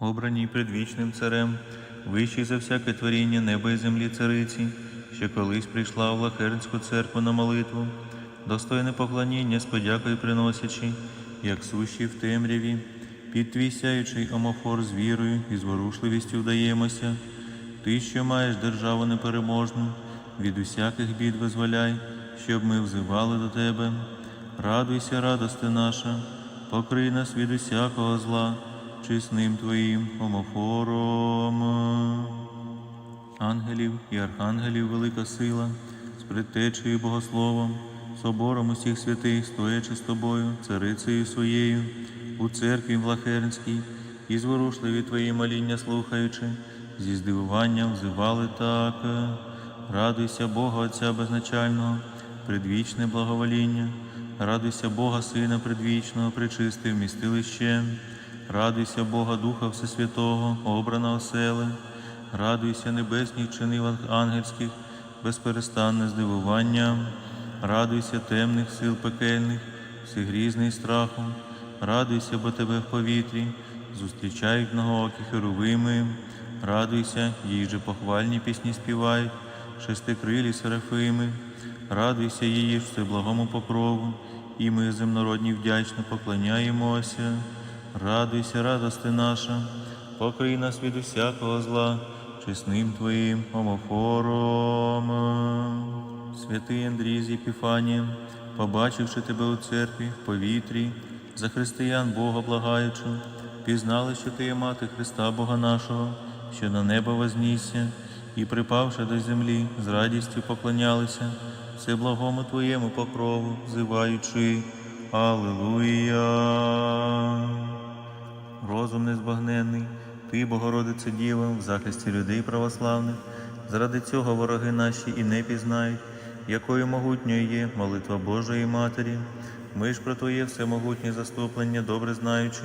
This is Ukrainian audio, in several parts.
обраній предвічним царем, вищий за всяке творіння неба і землі цариці, що колись прийшла в Лахернську церкву на молитву, достойне поклоніння з подякою приносячи, як сущі в темряві, під твій сяючий омофор з вірою і зворушливістю вдаємося. Ти, що маєш державу непереможну, від усяких бід визволяй, щоб ми взивали до тебе. Радуйся, радости наша, покрий нас від усякого зла, чесним Твоїм омофором. Ангелів і архангелів велика сила, з предтечею Богословом, собором усіх святих, стоячи з тобою, царицею своєю, у церкві Влахернській, і зворушливі Твої моління слухаючи, зі здивуванням взивали так. Радуйся Бога Отця безначального, предвічне благовоління, радуйся Бога Сина предвічного, причисти вмістилище, радуйся Бога Духа Всесвятого, обрана осели, радуйся небесних чинів ангельських, безперестанне здивування, радуйся темних сил пекельних, всегрізний страхом, радуйся, бо тебе в повітрі, зустрічають многоокі херовими, радуйся, їй же похвальні пісні співають, шестикрилі серафими, радуйся її всеблагому покрову, і ми земнородні вдячно поклоняємося. Радуйся, радости наша, покрий нас від усякого зла, чесним Твоїм омофором. Святий Андрій з Єпіфанієм, побачивши тебе у церкві в повітрі, за християн Бога благаючи, пізнали, що ти є мати Христа Бога нашого, що на небо вознісся, і, припавши до землі, з радістю поклонялися всеблагому Твоєму покрову, взиваючи Аллилуйя. Розум незбагненний, Ти, Богородице Діва, в захисті людей православних, заради цього вороги наші і не пізнають, якою могутньою є молитва Божої Матері. Ми ж про Твоє всемогутнє заступлення, добре знаючи,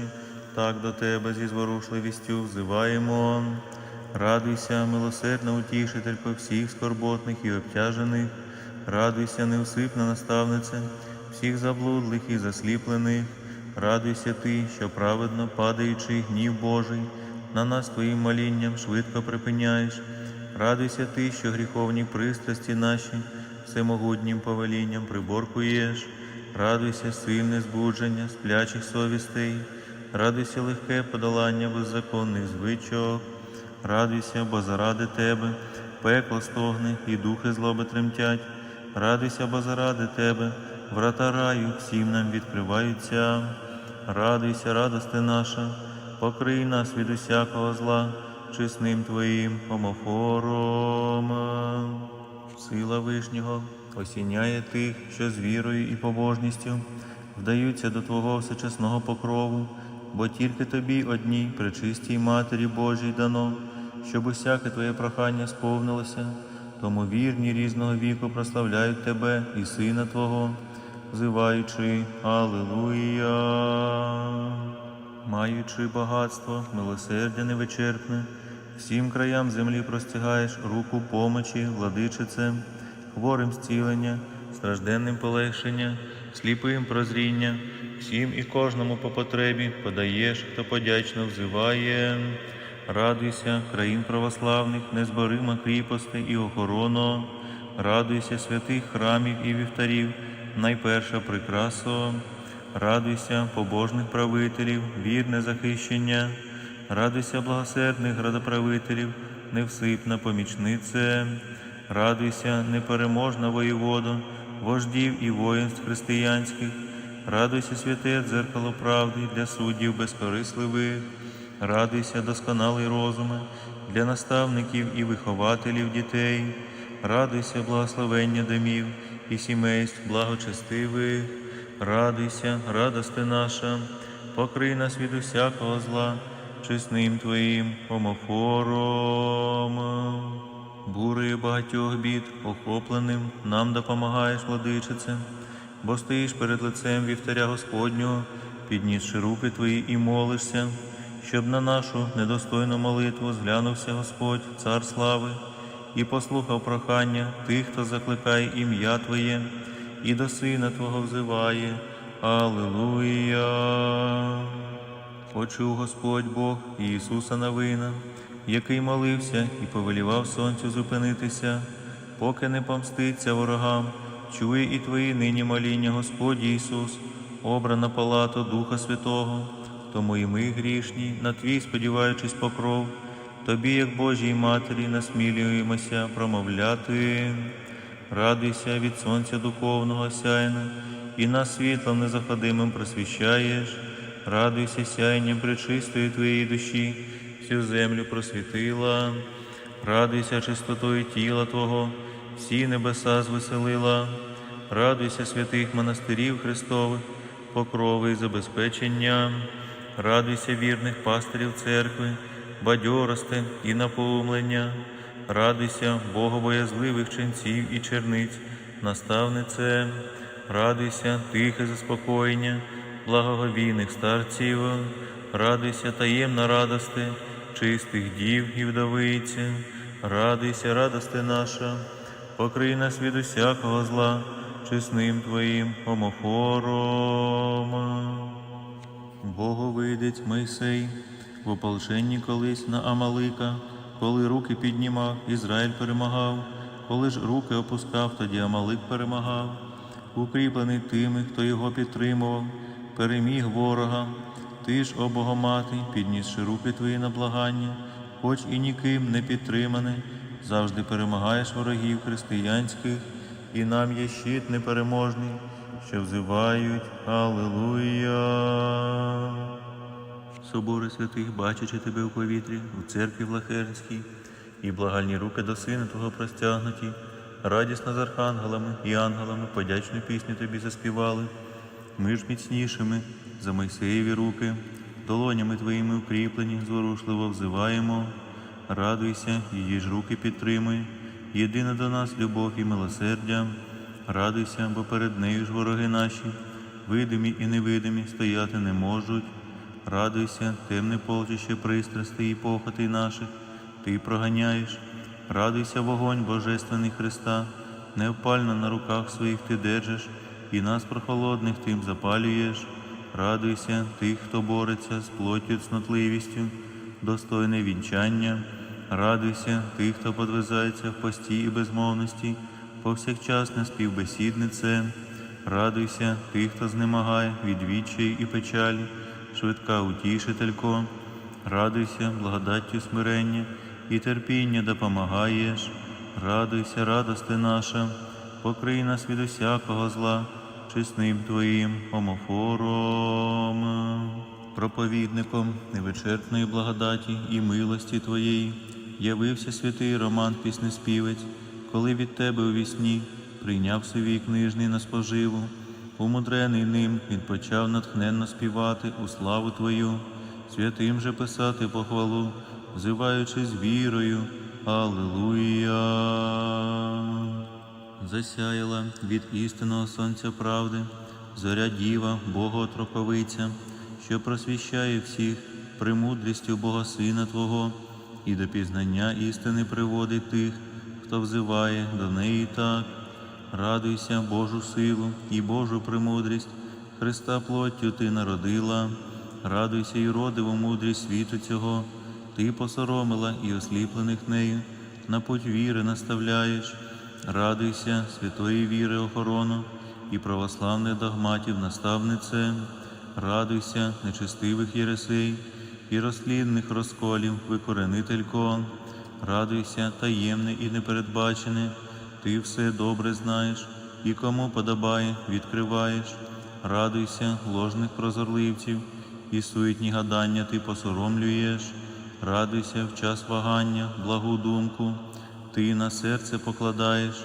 так до Тебе зі зворушливістю взиваємо. Радуйся, милосердна утішителько всіх скорботних і обтяжених, радуйся, неусипна наставниця, всіх заблудлих і засліплених, радуйся ти, що праведно падаючи гнів Божий, на нас твоїм молінням швидко припиняєш. Радуйся ти, що гріховні пристрасті наші всемогутнім повелінням приборкуєш. Радуйся, сильне збудження, сплячих совістей, радуйся легке подолання беззаконних звичок. Радуйся, бо заради тебе пекло стогне і духи злоби тремтять. Радуйся, бо заради тебе врата раю всім нам відкриваються. Радуйся, радости наша, покрий нас від усякого зла, чесним Твоїм омофором. Сила Вишнього осіняє тих, що з вірою і побожністю вдаються до Твого всечесного покрову, бо тільки Тобі одній, пречистій Матері Божій дано, щоб усяке Твоє прохання сповнилося, тому вірні різного віку прославляють Тебе і Сина Твого, взиваючи Аллилуйя. Маючи багатство, милосердя невичерпне, всім краям землі простягаєш руку помочі, владичице, хворим зцілення, стражденним полегшення, сліпим прозріння, всім і кожному по потребі подаєш, хто подячно взиває. Радуйся, країн православних, незборима кріпости і охорона, радуйся святих храмів і вівтарів, найперша прикрасо. Радуйся, побожних правителів, вірне захищення, радуйся благосердних градоправителів, невсипна помічнице, радуйся, непереможна воєводо, вождів і воїнств християнських, радуйся, святе дзеркало правди для суддів безкорисливих, радуйся, досконалий розуме для наставників і вихователів дітей, радуйся, благословення домів і сімейств благочестивих. Радуйся, радости наша, покрий нас від усякого зла, чесним Твоїм омофором. Бурею багатьох бід, охопленим, нам допомагаєш, владичице, бо стоїш перед лицем вівтаря Господнього, піднісши руки Твої і молишся, щоб на нашу недостойну молитву зглянувся Господь, Цар слави, і послухав прохання тих, хто закликає ім'я Твоє і до Сина Твого взиває. Аллилуйя. Почув Господь Бог Ісуса Навина, який молився і повелівав сонцю зупинитися, поки не помститься ворогам, чує і твої нині моління, Господь Ісус, обрана палата Духа Святого, тому і ми грішні, на твій, сподіваючись покров, тобі, як Божій Матері, насмілюємося промовляти. Радуйся від сонця духовного сяйна, і нас світлом незаходимим просвіщаєш. Радуйся сяйням пречистої твоєї душі, всю землю просвітила. Радуйся чистотою тіла Твого, всі небеса звеселила. Радуйся святих монастирів Христових, покрови і забезпечення. Радуйся вірних пастирів церкви, бадьорости і наповнення. Радуйся богобоязливих ченців і черниць, наставнице, радуйся тихе заспокоєння, благоговійних старців, радуйся таємна радости, чистих дів і вдовиці, радуйся, радости наша, покрий нас від усякого зла, чесним Твоїм омофором. Боговидець Мойсей в ополченні колись на Амалика, коли руки піднімав, Ізраїль перемагав, коли ж руки опускав, тоді Амалик перемагав, укріплений тими, хто його підтримував, переміг ворога. Ти ж, о Богомати, піднісши руки твої на благання, хоч і ніким не підтриманий, завжди перемагаєш ворогів християнських, і нам є щит непереможний, що взивають Аллилуйя. Собори святих, бачачи тебе у повітрі, у церкві Влахернській, і благальні руки до сина Твого простягнуті, радісно з архангелами і ангелами подячну пісню тобі заспівали. Ми ж міцнішими за Мойсеєві руки, долонями твоїми укріплені, зворушливо взиваємо. Радуйся, її ж руки підтримуй, єдина до нас любов і милосердя. Радуйся, бо перед нею ж вороги наші, видимі і невидимі, стояти не можуть. Радуйся, темне полчище пристрастей і похотей наших, ти проганяєш. Радуйся, вогонь Божественний Христа, невпально на руках своїх ти держиш, і нас прохолодних тим запалюєш. Радуйся, тих, хто бореться з плоттю цнотливістю, достойне вінчання. Радуйся, тих, хто подвизається в пості і безмовності, повсякчасне співбесіднице. Радуйся, тих, хто знемагає від відчаю і печалі, швидка утішителько. Радуйся, благодаттю смирення і терпіння допомагаєш. Радуйся, радости наша, покрий нас від усякого зла, чесним Твоїм омофором, проповідником невичерпної благодаті і милості Твоєї, явився святий Роман Піснеспівець, коли від Тебе у вісні прийняв свій книжний на споживу, умудрений ним, він почав натхненно співати у славу Твою, святим же писати похвалу, взиваючи з вірою. Аллилуйя. Засяяла від істинного сонця правди, зоря діва, Богоотроковиця, що просвіщає всіх премудрістю Бога Сина Твого, і до пізнання істини приводить тих, хто взиває до неї так. Радуйся, Божу силу і Божу премудрість, Христа плоттю ти народила, радуйся і родиву мудрість світу цього, ти посоромила і осліплених нею, на путь віри наставляєш. Радуйся, святої віри охорону і православних догматів наставнице, радуйся, нечестивих єресей і розслідних розколів, викоренителько, радуйся, таємне і непередбачене, ти все добре знаєш, і кому подобає, відкриваєш. Радуйся, ложних прозорливців, і суетні гадання ти посоромлюєш. Радуйся в час вагання, благу думку, ти на серце покладаєш,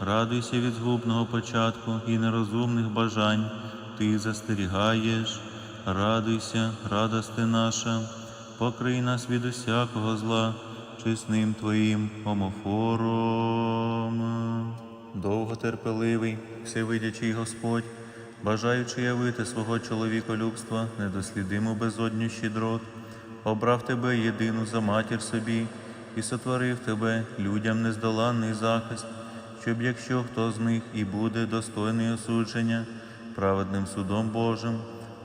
радуйся від згубного початку і нерозумних бажань, ти застерігаєш, радуйся, радости наша, покрий нас від усякого зла, чесним Твоїм омофором. Довготерпеливий, всевидячий Господь, бажаючи явити свого чоловіколюбства, недослідиму безодню щедрот, обрав тебе єдину за матір собі і сотворив тебе людям нездоланний захист, щоб якщо хто з них і буде достойний осудження праведним судом Божим,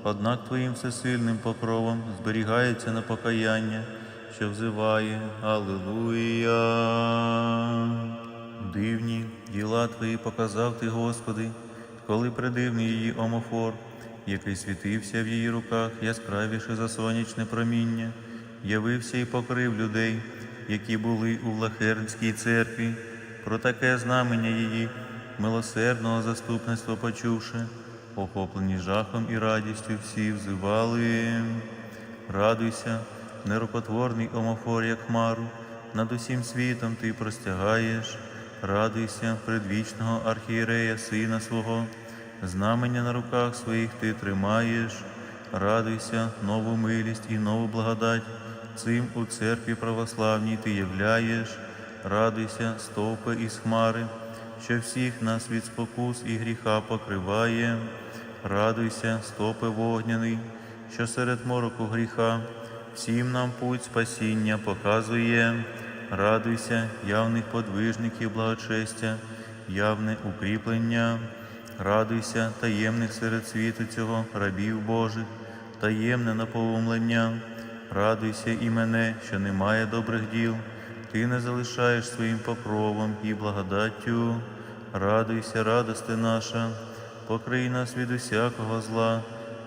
однак Твоїм всесильним покровом зберігається на покаяння, що взиває Аллилуйя. Дивні діла Твої показав Ти, Господи, коли придивний її омофор, який світився в її руках яскравіше за сонячне проміння, явився і покрив людей, які були у Влахернській церкві, про таке знамення її, милосердного заступництва почувши, охоплені жахом і радістю всі взивали. Радуйся, нерукотворний омофор, як хмару, над усім світом ти простягаєш, радуйся, предвічного архієрея, сина свого, знамення на руках своїх ти тримаєш, радуйся, нову милість і нову благодать, цим у церкві православній ти являєш, радуйся, стовпи із хмари, що всіх нас від спокус і гріха покриває, радуйся, стопи вогняний, що серед мороку гріха всім нам путь спасіння показує. Радуйся, явних подвижників благочестя, явне укріплення, радуйся, таємних серед світу цього рабів Божих, таємне наповумлення, радуйся і мене, що немає добрих діл, ти не залишаєш своїм покровом і благодаттю. Радуйся, радости наша, покрий нас від усякого зла,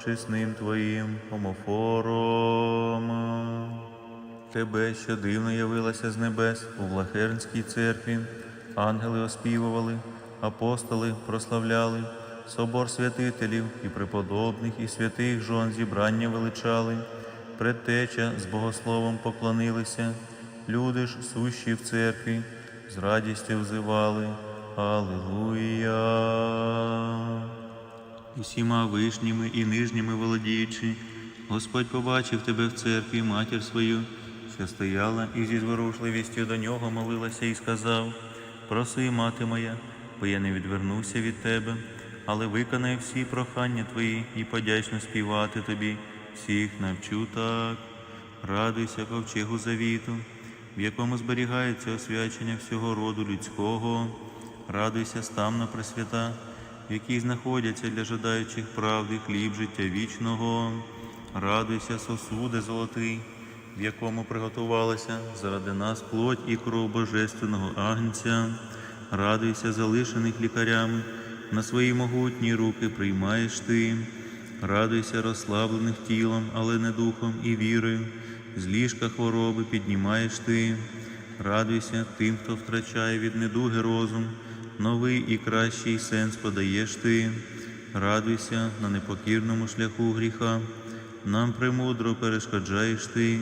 чесним Твоїм омофором. Тебе, що дивно явилася з небес у Влахернській церкві, ангели оспівували, апостоли прославляли, собор святителів і преподобних, і святих жон зібрання величали, предтеча з богословом поклонилися, люди ж сущі в церкві, з радістю взивали. Аллилуйя. Усіма вишніми і нижніми володіючи, Господь побачив тебе в церкві, матір свою, що стояла і зі зворушливістю до нього молилася і сказав: Проси, мати моя, бо я не відвернуся від тебе, але виконай всі прохання твої і подячно співати тобі, всіх навчу так. Радуйся, ковчегу завіту, в якому зберігається освячення всього роду людського. Радуйся, стамна пресвята, в знаходяться для жадаючих правди хліб життя вічного. Радуйся, сосуде золотий, в якому приготувалася заради нас плоть і кров Божественного Агнця. Радуйся, залишених лікарями, на свої могутні руки приймаєш ти. Радуйся, розслаблених тілом, але не духом і вірою, з ліжка хвороби піднімаєш ти. Радуйся тим, хто втрачає від недуги розум, новий і кращий сенс подаєш ти. Радуйся на непокірному шляху гріха, нам премудро перешкоджаєш ти.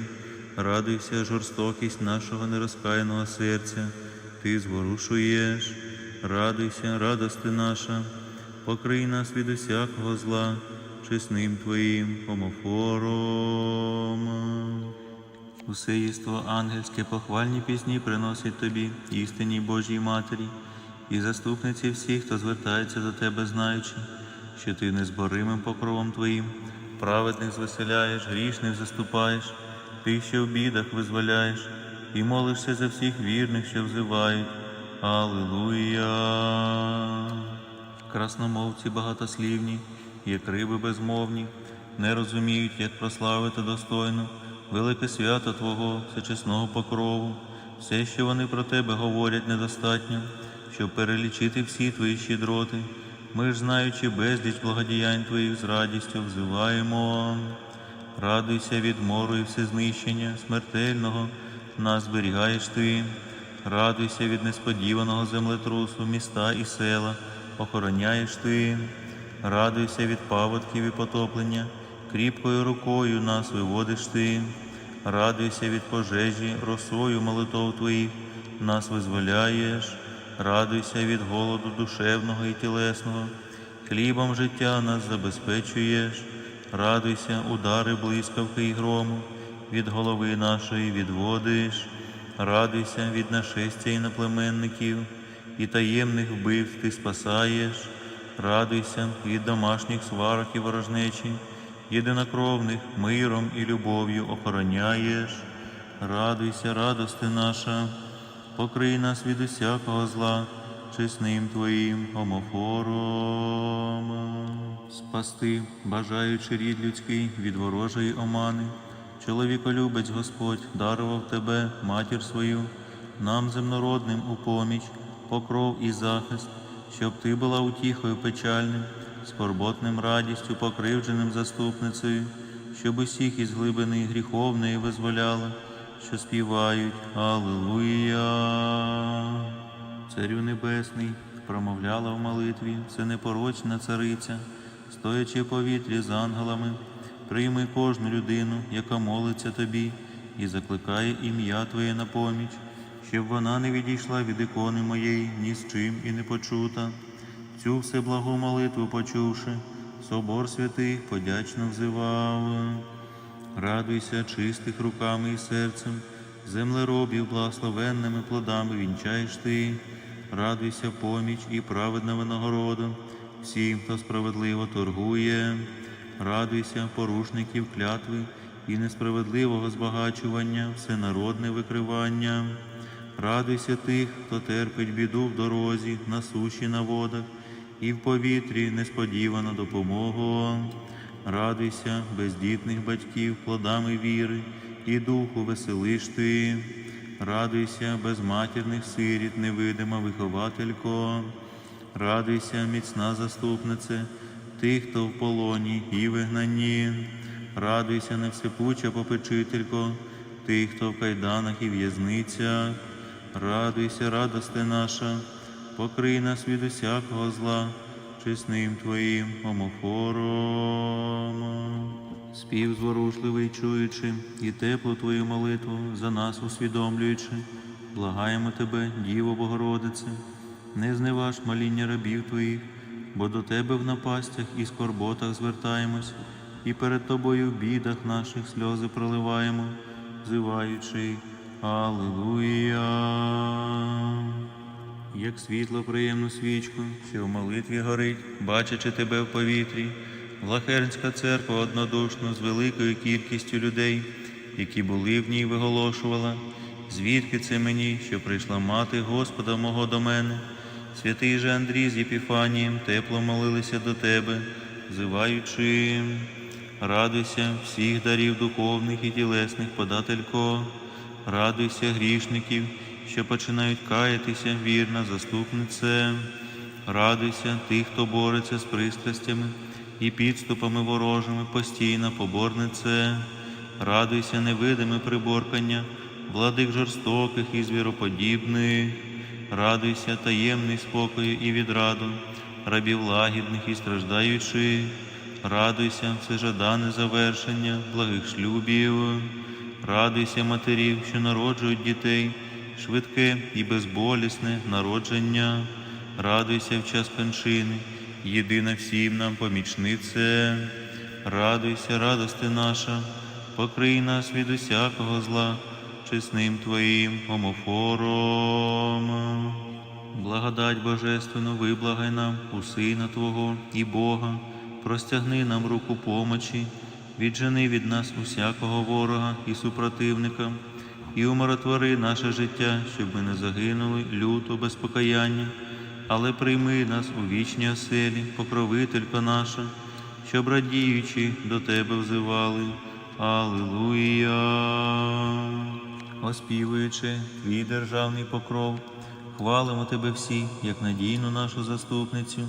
Радуйся, жорстокість нашого нерозкаяного серця, ти зворушуєш. Радуйся, радости наша, покрий нас від усякого зла, чесним Твоїм омофором. Усе єство ангельське похвальні пісні приносить тобі, істинній Божій Матері, і заступниці всіх, хто звертається до тебе, знаючи, що ти незборимим покровом Твоїм, праведних звеселяєш, грішних заступаєш, ти, що в бідах визволяєш, і молишся за всіх вірних, що взивають. Аллилуйя. Красномовці багатослівні, як риби безмовні, не розуміють, як прославити достойно велике свято Твого всечесного покрову, все, що вони про Тебе говорять, недостатньо, щоб перелічити всі Твої щедроти. Ми ж, знаючи безліч благодіянь Твоїх з радістю, взиваємо. Радуйся від мору і всезнищення смертельного, нас зберігаєш Ти. Радуйся від несподіваного землетрусу, міста і села, охороняєш Ти. Радуйся від паводків і потоплення, кріпкою рукою нас виводиш Ти. Радуйся від пожежі, росою молитов Твоїх, нас визволяєш. Радуйся від голоду душевного і тілесного, хлібом життя нас забезпечуєш. Радуйся, удари блискавки і грому, від голови нашої відводиш. Радуйся від нашестя іноплеменників і таємних вбивств ти спасаєш. Радуйся від домашніх сварок і ворожнечі, єдинокровних миром і любов'ю охороняєш. Радуйся, радости наша, покрий нас від усякого зла, чесним Твоїм омофором. Спасти, бажаючи рід людський від ворожої омани, чоловіколюбець Господь дарував Тебе, матір свою, нам земнородним у поміч, покров і захист, щоб Ти була утіхою печальним, скорботним радістю, покривдженим заступницею, щоб усіх із глибини гріховної визволяла, що співають Аллилуйя. Царю Небесний, промовляла в молитві, це непорочна цариця, стоячи повітрі з ангелами, прийми кожну людину, яка молиться тобі, і закликає ім'я Твоє на поміч, щоб вона не відійшла від ікони моєї ні з чим і не почута. Цю всеблагу молитву почувши, собор святих подячно взивав. Радуйся чистих руками і серцем, землеробів благословенними плодами вінчаєш ти, радуйся поміч і праведна винагорода всім, хто справедливо торгує, радуйся порушників клятви і несправедливого збагачування, всенародне викривання. Радуйся тих, хто терпить біду в дорозі, на суші на водах, і в повітрі несподівана допомогу. Радуйся бездітних батьків плодами віри, і духу веселиш ти. Радуйся безматірних сиріт, невидима вихователько. Радуйся, міцна заступнице, тих, хто в полоні і вигнанні. Радуйся, невсипуча попечителько, тих, хто в кайданах і в'язницях. Радуйся, радости наша, покрий нас від усякого зла, чесним Твоїм омофором. Спів зворушливий чуючи, і теплу Твою молитву за нас усвідомлюючи, благаємо Тебе, Діво Богородице, не зневаж моління рабів Твоїх, бо до Тебе в напастях і скорботах звертаємось, і перед Тобою в бідах наших сльози проливаємо, взиваючи Аллилуйя. Як світло приємну свічку, що в молитві горить, бачачи тебе в повітрі, Влахернська церква однодушно з великою кількістю людей, які були в ній, виголошувала, звідки це мені, що прийшла мати Господа мого до мене. Святий же Андрій з Єпіфанієм тепло молилися до тебе, взиваючи, радуйся всіх дарів духовних і тілесних подателько, радуйся грішників, що починають каятися, вірна заступнице. Радуйся тих, хто бореться з пристрастями і підступами ворожими, постійна поборнице. Радуйся невидиме приборкання, владик жорстоких і звіроподібних. Радуйся таємний спокою і відраду, рабів лагідних і страждаючих. Радуйся всежадане завершення благих шлюбів. Радуйся матерів, що народжують дітей, швидке і безболісне народження. Радуйся в час кончини, єдина всім нам помічнице. Радуйся, радости наша, покрий нас від усякого зла, чесним Твоїм омофором. Благодать Божественну виблагай нам у Сина Твого і Бога, простягни нам руку помочі, віджени від нас усякого ворога і супротивника, і умиротвори наше життя, щоб ми не загинули люто без покаяння, але прийми нас у вічній оселі, покровителька наша, щоб радіючи до Тебе взивали. Аллилуйя. Оспівуючи твій державний покров, хвалимо тебе всі, як надійну нашу заступницю,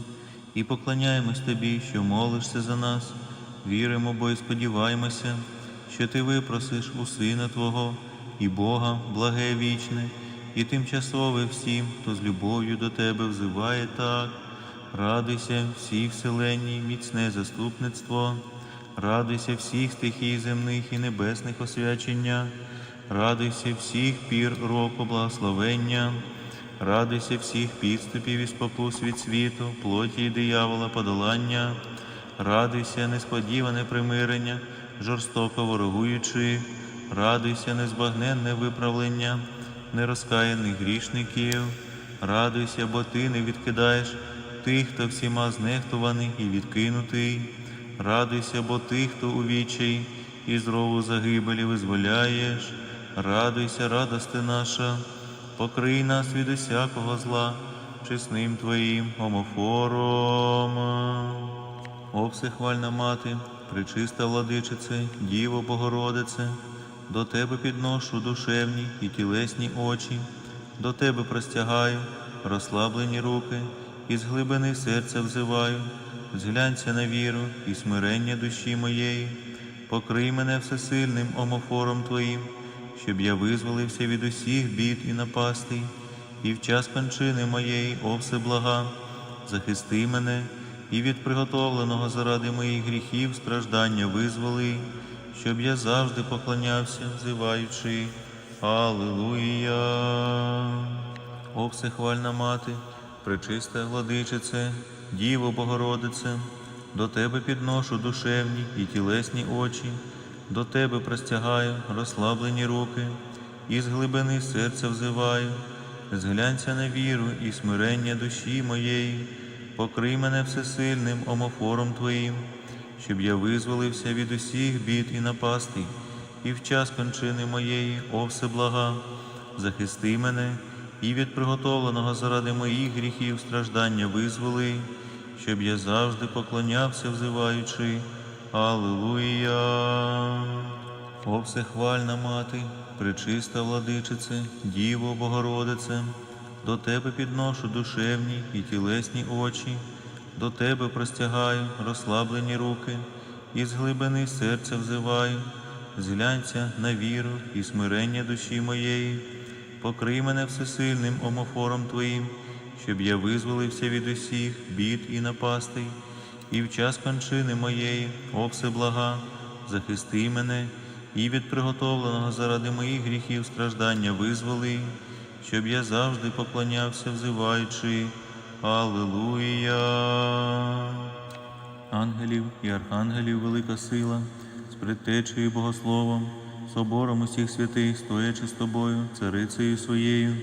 і поклоняємось тобі, що молишся за нас. Віримо, бо й сподіваємося, що ти випросиш у Сина Твого і Бога благе вічне, і тимчасове всім, хто з любов'ю до тебе взиває так. Радуйся всій вселенній, міцне заступництво, радуйся всіх стихій земних і небесних освячення, радуйся всіх пір року благословення, радуйся всіх підступів і спокус від світу, плоті і диявола подолання, радуйся несподіване примирення, жорстоко ворогуючи, радуйся незбагненне виправлення, нерозкаяних грішників, радуйся, бо ти не відкидаєш тих, хто всіма знехтуваний і відкинутий. Радуйся, бо ти, хто у вічай і з рову загибелі визволяєш. Радуйся, радости наша, покрий нас від усякого зла, чесним Твоїм омофором. О, всехвальна мати, пречиста владичице, Діво Богородице, до Тебе підношу душевні і тілесні очі, до Тебе простягаю розслаблені руки, і з глибини серця взиваю, зглянься на віру і смирення душі моєї, покрий мене всесильним омофором Твоїм, щоб я визволився від усіх бід і напастей, і в час кончини моєї, о всеблага, захисти мене і від приготовленого заради моїх гріхів страждання визволи, щоб я завжди поклонявся, взиваючи Аллилуйя. О всехвальна мати, пречиста владичице, Діво Богородице, до Тебе підношу душевні і тілесні очі, до Тебе простягаю розслаблені руки, і з глибини серця взиваю, зглянься на віру і смирення душі моєї, покрий мене всесильним омофором Твоїм, щоб я визволився від усіх бід і напастей, і в час кончини моєї, о всеблага, захисти мене і від приготовленого заради моїх гріхів страждання визволи, щоб я завжди поклонявся, взиваючи Аллилуйя. О всехвальна мати, пречиста владичице, Діво Богородице, до Тебе підношу душевні і тілесні очі, до Тебе простягаю розслаблені руки, і з глибини серця взиваю, зглянься на віру і смирення душі моєї, покрий мене всесильним омофором Твоїм, щоб я визволився від усіх бід і напастей, і в час кончини моєї, о всеблага, захисти мене і від приготовленого заради моїх гріхів страждання визволи, щоб я завжди поклонявся, взиваючи Аллилуйя. Ангелів і архангелів велика сила, з предтечею Богословом, собором усіх святих, стоячи з тобою, царицею своєю,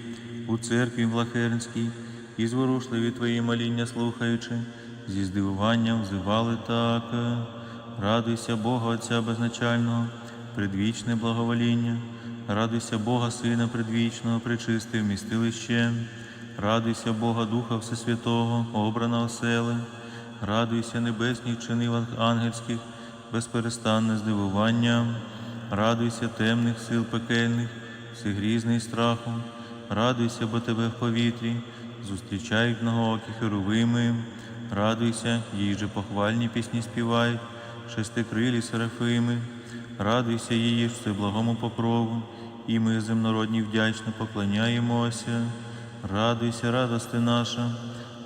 у церкві Влахернській, і зворушливі твої моління слухаючи, зі здивуванням взивали так. Радуйся Бога Отця безначального, предвічне благовоління, радуйся Бога Сина предвічного, пречисти вмістилищем, радуйся Бога Духа Всесвятого, обрана осели, радуйся небесних чинів ангельських, безперестанне здивування, радуйся темних сил пекельних, всегрізний страхом, радуйся, бо тебе в повітрі, зустрічають многоокі херувими, радуйся, їй же похвальні пісні співають, шестикрилі серафими, радуйся її ж всеблагому покрову, і ми земнородні вдячно поклоняємося. Радуйся, радости наша,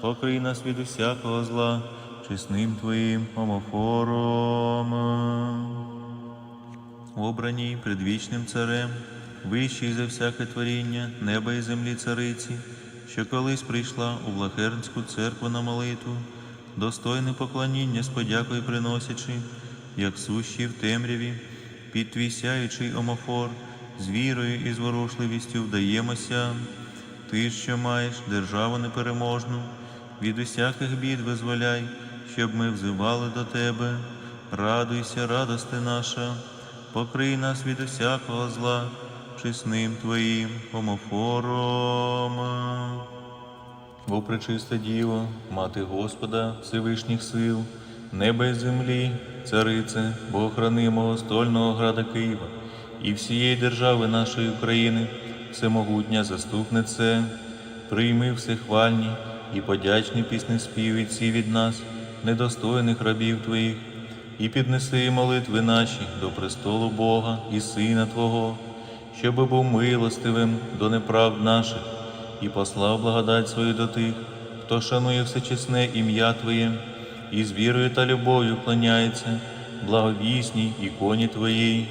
покрий нас від усякого зла, чесним Твоїм омофором. Обраній предвічним царем, вищий за всяке творіння, неба і землі цариці, що колись прийшла у Влахернську церкву на молитву, достойне поклоніння з подякою приносячи, як сущі в темряві, під твій сяючий омофор, з вірою і зворушливістю вдаємося. Ти, що маєш державу непереможну, від усяких бід визволяй, щоб ми взивали до тебе. Радуйся, радости наша, покрий нас від усякого зла, чесним Твоїм омофором. О пречиста Діво, Мати Господа Всевишніх сил, неба і землі, царице, Богохранимого стольного града Києва і всієї держави нашої України, всемогутня заступнице, прийми всехвальні і подячні пісні співіці від нас, недостойних рабів Твоїх, і піднеси молитви наші до престолу Бога і Сина Твого, щоби був милостивим до неправд наших і послав благодать свою до тих, хто шанує всечесне ім'я Твоє, і з вірою та любов'ю вклоняється благовісній іконі Твоїй.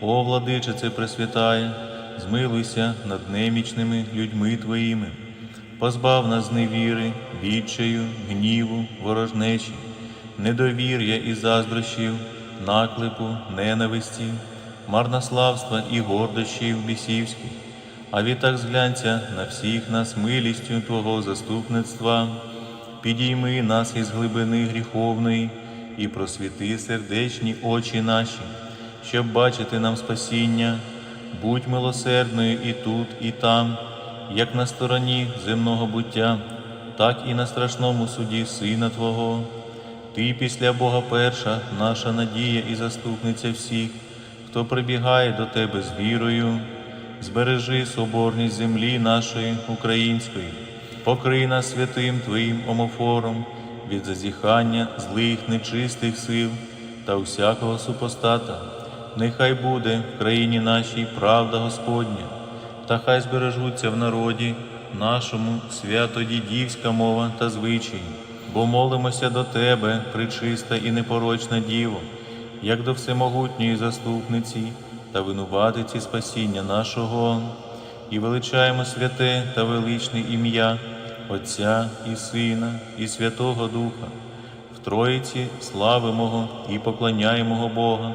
О, владичице Пресвятая, змилуйся над немічними людьми Твоїми, позбав нас зневіри, відчаю, гніву, ворожнечі, недовір'я і заздрощів, наклепу, ненависті, марнославства і гордощів бісівських, а відтак зглянься на всіх нас милістю Твого заступництва, підійми нас із глибини гріховної і просвіти сердечні очі наші, щоб бачити нам спасіння, будь милосердною і тут, і там, як на стороні земного буття, так і на страшному суді Сина Твого. Ти після Бога перша, наша надія і заступниця всіх, хто прибігає до Тебе з вірою, збережи соборність землі нашої української, покрий нас святим Твоїм омофором від зазіхання злих нечистих сил та усякого супостата. Нехай буде в країні нашій правда Господня, та хай збережуться в народі нашому свято-дідівська мова та звичаї, бо молимося до Тебе, причиста і непорочна Діво, як до всемогутньої заступниці та винуватиці спасіння нашого, і величаємо святе та величне ім'я Отця і Сина, і Святого Духа, в Троїці славимого і поклоняємого Бога,